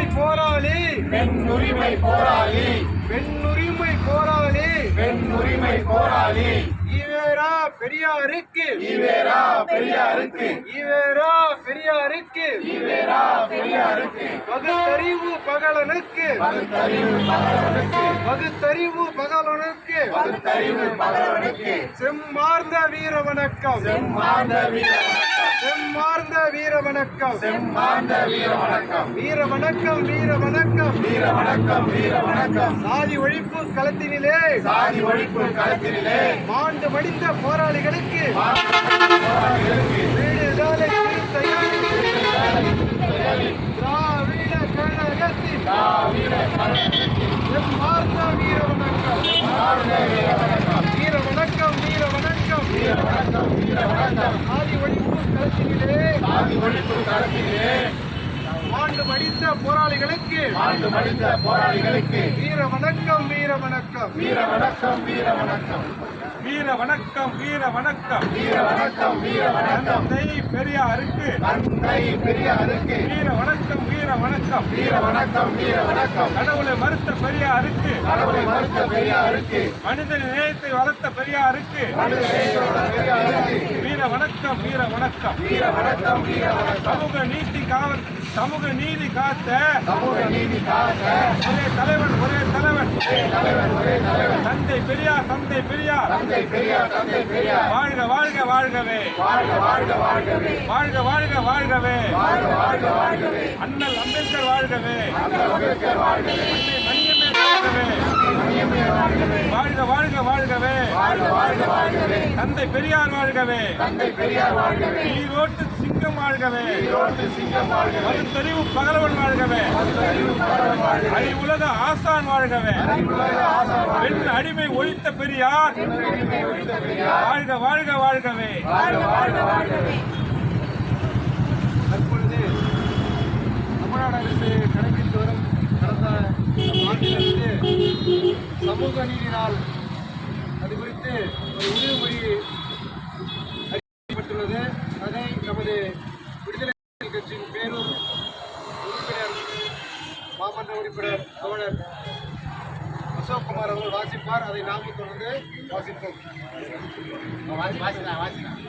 பெண்ணுரிமை போராளி. பெண் உரிமை போராளி. பெண்ணுரிமை போராளி. பெண் உரிமை போராளி. ஈவேரா பெரியாருக்கு. ஈவேரா பெரியாருக்கு. ஈவேரா பெரியாருக்கு. ஈவேரா பெரியாருக்கு. பகுத்தறிவு பகலனுக்கு. பகுத்தறிவு பகலவனுக்கு பகுத்தறிவு பகலனுக்கு. பகுத்தறிவு பகலவனுக்கு செம்மார்ந்த வீர வணக்கம் செம்மார்ந்த வீர செம்மார்ந்த வீர வணக்கம் செம்மார்ந்த வீர வணக்கம் வீர வணக்கம் வீர வணக்கம் வீர வணக்கம் வீர வணக்கம் சாதி ஒழிப்பு களத்தினிலே. சாதி ஒழிப்பு களத்திலே மாண்டு மடிந்த போராளிகளுக்கு. திராவிட கழகத்தின். செம்மார்ந்த வீர வணக்கம் வீர வணக்கம் வீர வணக்கம் வீர வணக்கம் வீர வணக்கம் சாதி ஒழிப்பு களத்தினிலே சாதி ஒழிப்பு களத்திலே மாண்டு மடிந்த போராளிகளுக்கு. ஆண்டு மடிந்த போராளிகளுக்கு. வீர வணக்கம் வீர வணக்கம் வீர வணக்கம் வீர வணக்கம் வீர வணக்கம் வீர வணக்கம். வீர வணக்கம் வீர வணக்கம். தந்தை பெரியாருக்கு. தந்தை பெரியாருக்கு. வீர வணக்கம் வீர வணக்கம். வீர வணக்கம் வீர வணக்கம். கடவுளை மறுத்த பெரியாருக்கு. கடவுளை மறுத்த பெரியாருக்கு. மனித நேயத்தை வளர்த்த பெரியாருக்கு. வீர வணக்கம் வீர வணக்கம். வீர வணக்கம் வீர வணக்கம். சமூக நீதி காவல் சமூக நீதி காத்த. சமூக நீதி காக்க ஒரே தலைவன் ஒரே தலைவன். ஒரே தலைவர் ஒரே தந்தை பெரியார் தந்தை பெரியார். தந்தை பெரியார் தந்தை பெரியார். வாழ்க வாழ்க வாழ்கவே. வாழ்க வாழ்க வாழ்கவே. வாழ்க வாழ்க வாழ்கவே. வாழ்க வாழ்க வாழ்கவே. அண்ணல் அம்பேத்கர் வாழ்கவே. அண்ணல் அம்பேத்கர் வாழ்கவே. வாழ்க வாழ்க வாழ்கவே. வாழ்க வாழ்க வாழ்கவே. தந்தை பெரியார் வாழ்கவே. தந்தை பெரியார் வாழ்கவே. ஈரோட்டு வாழ்கவே. பகுத்தறிவு பகலவன் வாழ்கவே. அறி உலக ஆசான் வாழ்கவே. பெண் அடிமை ஒழித்த பெரியார். வாழ்க வாழ்க வாழ்கவே. தற்பொழுது தமிழ்நாடு அரசு கடைபிடித்து வரும் கடந்த ஆண்டிலிருந்து சமூக நீதினால் அது குறித்து ஒரு உறுதிமொழி நமது விடுதலை கட்சியின் பேரூர் உறுப்பினர் மாமன்ற உறுப்பினர் தோழர் அசோக்குமார் அவர்கள் வாசிப்பார். அதை நாமும் தொடர்ந்து வாசிப்போம். வாசிக்கலாம் வாசிக்கலாம்.